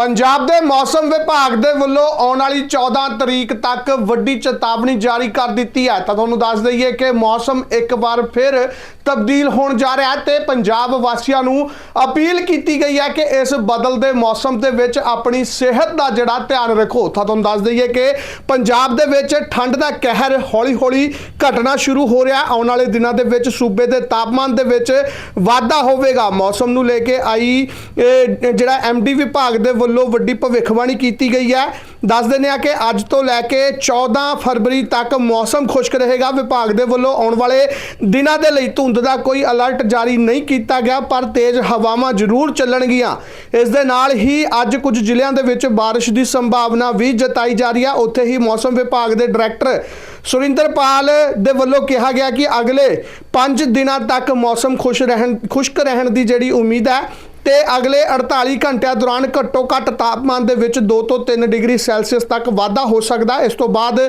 ਪੰਜਾਬ ਦੇ ਮੌਸਮ ਵਿਭਾਗ ਦੇ ਵੱਲੋਂ ਆਉਣ ਵਾਲੀ 14 ਤਰੀਕ ਤੱਕ ਵੱਡੀ ਚੇਤਾਵਨੀ ਜਾਰੀ ਕਰ ਦਿੱਤੀ ਹੈ। ਤਾਂ ਤੁਹਾਨੂੰ ਦੱਸ ਦਈਏ ਕਿ ਮੌਸਮ ਇੱਕ ਵਾਰ ਫਿਰ ਤਬਦੀਲ ਹੋਣ ਜਾ ਰਿਹਾ ਹੈ ਤੇ ਪੰਜਾਬ ਵਾਸੀਆਂ ਨੂੰ ਅਪੀਲ ਕੀਤੀ ਗਈ ਹੈ ਕਿ ਇਸ ਬਦਲਦੇ ਮੌਸਮ ਦੇ ਵਿੱਚ ਆਪਣੀ ਸਿਹਤ ਦਾ ਜਿਹੜਾ ਧਿਆਨ ਰੱਖੋ। ਤਾਂ ਤੁਹਾਨੂੰ ਦੱਸ ਦਈਏ ਕਿ ਪੰਜਾਬ ਦੇ ਵਿੱਚ ਠੰਡ ਦਾ ਕਹਿਰ ਹੌਲੀ-ਹੌਲੀ ਘਟਣਾ ਸ਼ੁਰੂ ਹੋ ਰਿਹਾ ਆਉਣ ਵਾਲੇ ਦਿਨਾਂ ਦੇ ਵਿੱਚ ਸੂਬੇ ਦੇ ਤਾਪਮਾਨ ਦੇ ਵਿੱਚ ਵਾਧਾ ਹੋਵੇਗਾ। ਮੌਸਮ ਨੂੰ ਲੈ ਕੇ ਆਈ, ਇਹ ਜਿਹੜਾ ਐਮਡੀ ਵਿਭਾਗ ਦੇ ਵੱਲੋਂ ਵੱਡੀ ਭਵਿੱਖਬਾਣੀ ਕੀਤੀ ਗਈ ਹੈ। ਦੱਸ ਦਿੰਦੇ ਆ ਕਿ ਅੱਜ ਤੋਂ ਲੈ ਕੇ 14 ਫਰਵਰੀ ਤੱਕ ਮੌਸਮ ਖੁਸ਼ਕ ਰਹੇਗਾ। ਵਿਭਾਗ ਦੇ ਵੱਲੋਂ ਆਉਣ ਵਾਲੇ ਦਿਨਾਂ ਦੇ ਲਈ ਧੁੰਦ ਦਾ ਕੋਈ ਅਲਰਟ ਜਾਰੀ ਨਹੀਂ ਕੀਤਾ ਗਿਆ, ਪਰ ਤੇਜ਼ ਹਵਾਵਾਂ ਜ਼ਰੂਰ ਚੱਲਣਗੀਆਂ। ਇਸ ਦੇ ਨਾਲ ਹੀ ਅੱਜ ਕੁਝ ਜ਼ਿਲ੍ਹਿਆਂ ਦੇ ਵਿੱਚ ਬਾਰਿਸ਼ ਦੀ ਸੰਭਾਵਨਾ ਵੀ ਜਤਾਈ ਜਾ ਰਹੀ ਹੈ। ਉੱਥੇ ਹੀ ਮੌਸਮ ਵਿਭਾਗ ਦੇ ਡਾਇਰੈਕਟਰ ਸੁਰਿੰਦਰਪਾਲ ਦੇ ਵੱਲੋਂ ਕਿਹਾ ਗਿਆ ਕਿ ਅਗਲੇ 5 ਦਿਨਾਂ ਤੱਕ ਮੌਸਮ ਖੁਸ਼ ਰਹਿਣ, ਖੁਸ਼ਕ ਰਹਿਣ ਦੀ ਜਿਹੜੀ ਉਮੀਦ ਹੈ ਤੇ ਅਗਲੇ 48 ਘੰਟਿਆਂ ਦੌਰਾਨ ਘੱਟੋ ਘੱਟ ਤਾਪਮਾਨ ਦੇ ਵਿੱਚ 2 ਤੋਂ 3 ਡਿਗਰੀ ਸੈਲਸੀਅਸ ਤੱਕ ਵਾਧਾ ਹੋ ਸਕਦਾ। ਇਸ ਤੋਂ ਬਾਅਦ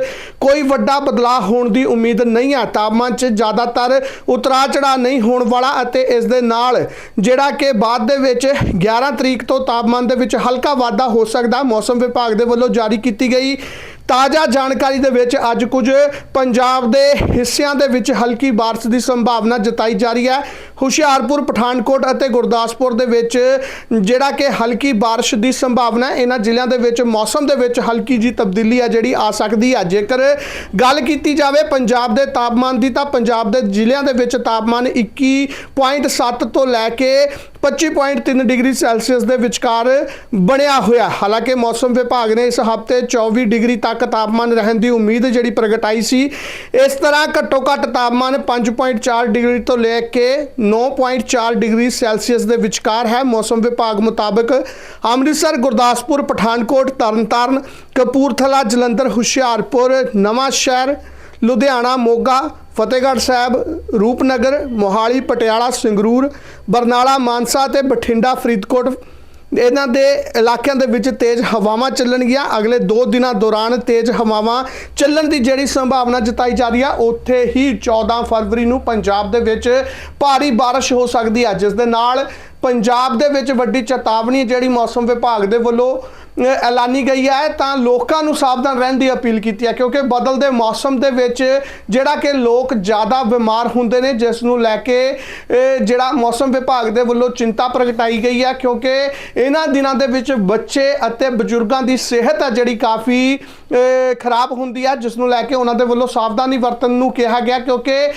ਕੋਈ ਵੱਡਾ ਬਦਲਾਅ ਹੋਣ ਦੀ ਉਮੀਦ ਨਹੀਂ ਹੈ। ਤਾਪਮਾਨ 'ਚ ਜ਼ਿਆਦਾਤਰ ਉਤਰਾ ਚੜਾ ਨਹੀਂ ਹੋਣ ਵਾਲਾ ਅਤੇ ਇਸ ਦੇ ਨਾਲ ਜਿਹੜਾ ਕਿ ਬਾਅਦ ਦੇ ਵਿੱਚ 11 ਤਰੀਕ ਤੋਂ ਤਾਪਮਾਨ ਦੇ ਵਿੱਚ ਹਲਕਾ ਵਾਧਾ ਹੋ ਸਕਦਾ। ਮੌਸਮ ਵਿਭਾਗ ਦੇ ਵੱਲੋਂ ਜਾਰੀ ਕੀਤੀ ਗਈ ਤਾਜ਼ਾ ਜਾਣਕਾਰੀ ਦੇ ਵਿੱਚ ਅੱਜ ਕੁਝ ਪੰਜਾਬ ਦੇ ਹਿੱਸਿਆਂ ਦੇ ਵਿੱਚ ਹਲਕੀ ਬਾਰਿਸ਼ ਦੀ ਸੰਭਾਵਨਾ ਜਤਾਈ ਜਾ ਰਹੀ ਹੈ। ਹੁਸ਼ਿਆਰਪੁਰ, ਪਠਾਨਕੋਟ ਅਤੇ ਗੁਰਦਾਸਪੁਰ ਦੇ ਵਿੱਚ ਜਿਹੜਾ ਕਿ ਹਲਕੀ ਬਾਰਿਸ਼ ਦੀ ਸੰਭਾਵਨਾ ਇਹਨਾਂ ਜ਼ਿਲ੍ਹਿਆਂ ਦੇ ਵਿੱਚ ਮੌਸਮ ਦੇ ਵਿੱਚ ਹਲਕੀ ਜੀ ਤਬਦੀਲੀ ਆ ਜਿਹੜੀ ਆ ਸਕਦੀ ਹੈ ਜੇਕਰ ਗੱਲ ਕੀਤੀ ਜਾਵੇ ਪੰਜਾਬ ਦੇ ਤਾਪਮਾਨ ਦੀ ਤਾਂ ਪੰਜਾਬ ਦੇ ਜ਼ਿਲ੍ਹਿਆਂ ਦੇ ਵਿੱਚ ਤਾਪਮਾਨ 21.7 ਤੋਂ ਲੈ ਕੇ 25.3 ਡਿਗਰੀ ਸੈਲਸੀਅਸ ਦੇ ਵਿਚਕਾਰ ਬਣਿਆ ਹੋਇਆ। ਹਾਲਾਂਕਿ ਮੌਸਮ ਵਿਭਾਗ ਨੇ ਇਸ ਹਫ਼ਤੇ 24 ਡਿਗਰੀ ਤੱਕ ਤਾਪਮਾਨ ਰਹਿਣ ਦੀ ਉਮੀਦ ਜਿਹੜੀ ਪ੍ਰਗਟਾਈ ਸੀ, ਇਸ ਤਰ੍ਹਾਂ ਘੱਟੋ ਘੱਟ ਤਾਪਮਾਨ 5.4 ਡਿਗਰੀ ਤੋਂ ਲੈ ਕੇ 9.4 ਡਿਗਰੀ ਸੈਲਸੀਅਸ ਦੇ ਵਿਚਕਾਰ ਹੈ। ਮੌਸਮ ਵਿਭਾਗ ਮੁਤਾਬਕ ਅੰਮ੍ਰਿਤਸਰ, ਗੁਰਦਾਸਪੁਰ, ਪਠਾਨਕੋਟ, ਤਰਨਤਾਰਨ, ਕਪੂਰਥਲਾ, ਜਲੰਧਰ, ਹੁਸ਼ਿਆਰਪੁਰ ਨਵਾਂ ਸ਼ਹਿਰ ਲੁਧਿਆਣਾ, ਮੋਗਾ, ਫਤਿਹਗੜ੍ਹ ਸਾਹਿਬ, ਰੂਪਨਗਰ, ਮੋਹਾਲੀ, ਪਟਿਆਲਾ, ਸੰਗਰੂਰ, ਬਰਨਾਲਾ, ਮਾਨਸਾ ਤੇ ਬਠਿੰਡਾ, ਫਰੀਦਕੋਟ ਇਹਨਾਂ ਦੇ ਇਲਾਕਿਆਂ ਦੇ ਵਿੱਚ ਤੇਜ਼ ਹਵਾਵਾਂ ਚੱਲਣਗੀਆਂ ਅਗਲੇ 2 ਦਿਨਾਂ ਦੌਰਾਨ ਤੇਜ਼ ਹਵਾਵਾਂ ਚੱਲਣ ਦੀ ਜਿਹੜੀ ਸੰਭਾਵਨਾ ਜਤਾਈ ਜਾ ਰਹੀ ਆ, ਉੱਥੇ ਹੀ 14 ਫਰਵਰੀ ਨੂੰ ਪੰਜਾਬ ਦੇ ਵਿੱਚ ਭਾਰੀ ਬਾਰਿਸ਼ ਹੋ ਸਕਦੀ ਹੈ ਜਿਸ ਦੇ ਨਾਲ ਪੰਜਾਬ ਦੇ ਵਿੱਚ ਵੱਡੀ ਚੇਤਾਵਨੀ ਜਿਹੜੀ ਮੌਸਮ ਵਿਭਾਗ ਦੇ ਵੱਲੋਂ ਐਲਾਨੀ ਗਈ ਹੈ, ਤਾਂ ਲੋਕਾਂ ਨੂੰ ਸਾਵਧਾਨ ਰਹਿਣ ਦੀ ਅਪੀਲ ਕੀਤੀ ਹੈ, ਕਿਉਂਕਿ ਬਦਲਦੇ ਮੌਸਮ ਦੇ ਵਿੱਚ ਜਿਹੜਾ ਕਿ ਲੋਕ ਜ਼ਿਆਦਾ ਬਿਮਾਰ ਹੁੰਦੇ ਨੇ, ਜਿਸ ਨੂੰ ਲੈ ਕੇ ਜਿਹੜਾ ਮੌਸਮ ਵਿਭਾਗ ਦੇ ਵੱਲੋਂ ਚਿੰਤਾ ਪ੍ਰਗਟਾਈ ਗਈ ਹੈ, ਕਿਉਂਕਿ ਇਹਨਾਂ ਦਿਨਾਂ ਦੇ ਵਿੱਚ ਬੱਚੇ ਅਤੇ ਬਜ਼ੁਰਗਾਂ ਦੀ ਸਿਹਤ ਹੈ ਜਿਹੜੀ ਕਾਫੀ ਖਰਾਬ ਹੁੰਦੀ ਹੈ, ਜਿਸ ਨੂੰ ਲੈ ਕੇ ਉਹਨਾਂ ਦੇ ਵੱਲੋਂ ਸਾਵਧਾਨੀ ਵਰਤਣ ਨੂੰ ਕਿਹਾ ਗਿਆ, ਕਿਉਂਕਿ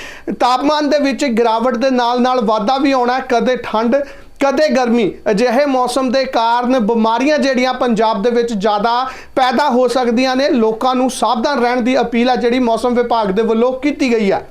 ਤਾਪਮਾਨ ਦੇ ਵਿੱਚ ਗਿਰਾਵਟ ਦੇ ਨਾਲ ਨਾਲ ਵਾਧਾ ਵੀ ਆਉਣਾ ਕਦੇ ਠੰਡ ਕਦੇ ਗਰਮੀ। ਅਜਿਹੇ ਮੌਸਮ ਦੇ ਕਾਰਨ ਬਿਮਾਰੀਆਂ ਜਿਹੜੀਆਂ ਪੰਜਾਬ ਦੇ ਵਿੱਚ ਜ਼ਿਆਦਾ ਪੈਦਾ ਹੋ ਸਕਦੀਆਂ ਨੇ, ਲੋਕਾਂ ਨੂੰ ਸਾਵਧਾਨ ਰਹਿਣ ਦੀ ਅਪੀਲ ਆ ਜਿਹੜੀ ਮੌਸਮ ਵਿਭਾਗ ਦੇ ਵੱਲੋਂ ਕੀਤੀ ਗਈ ਹੈ